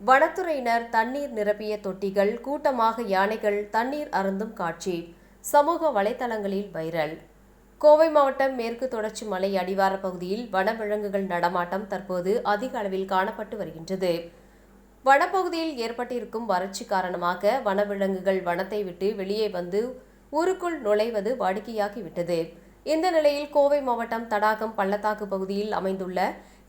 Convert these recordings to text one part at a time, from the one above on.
வனத்துறையினர் தண்ணீர் நிரப்பிய தொட்டிகள் கூட்டமாக யானைகள் தண்ணீர் அருந்தும் காட்சி. சமூக வலைதளங்களில் வைரல். கோவை மாவட்டம் மேற்கு தொடர்ச்சி மலை அடிவார பகுதியில் வனவிலங்குகள் நடமாட்டம் தற்போது அதிக அளவில் காணப்பட்டு வருகின்றது. வனப்பகுதியில் ஏற்பட்டிருக்கும் வறட்சி காரணமாக வனவிலங்குகள் வனத்தை விட்டு வெளியே வந்து ஊருக்குள் நுழைவது வாடிக்கையாகிவிட்டது. இந்த நிலையில் கோவை மாவட்டம் தடாகம் பள்ளத்தாக்கு பகுதியில் அமைந்துள்ள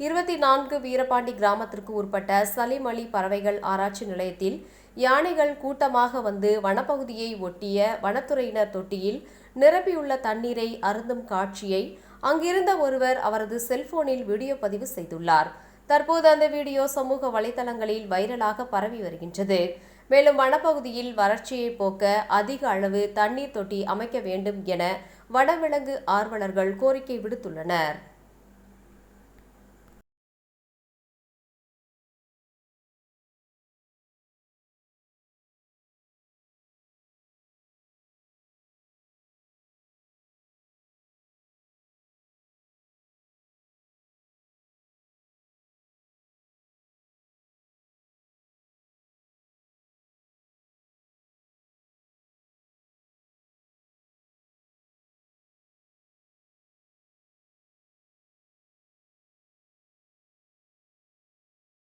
இருபத்தி நான்கு வீரபாண்டி கிராமத்திற்கு உட்பட்ட சலிம் அலி பறவைகள் ஆராய்ச்சி நிலையத்தில் யானைகள் கூட்டமாக வந்து வனப்பகுதியை ஒட்டிய வனத்துறையினர் தொட்டியில் நிரப்பியுள்ள தண்ணீரை அருந்தும் காட்சியை அங்கிருந்த ஒருவர் அவரது செல்போனில் வீடியோ பதிவு செய்துள்ளார். தற்போது அந்த வீடியோ சமூக வலைதளங்களில் வைரலாக பரவி வருகின்றது. மேலும் வனப்பகுதியில் வறட்சியை போக்க அதிக அளவு தண்ணீர் தொட்டி அமைக்க வேண்டும் என வனவிலங்கு ஆர்வலர்கள் கோரிக்கை விடுத்துள்ளனர்.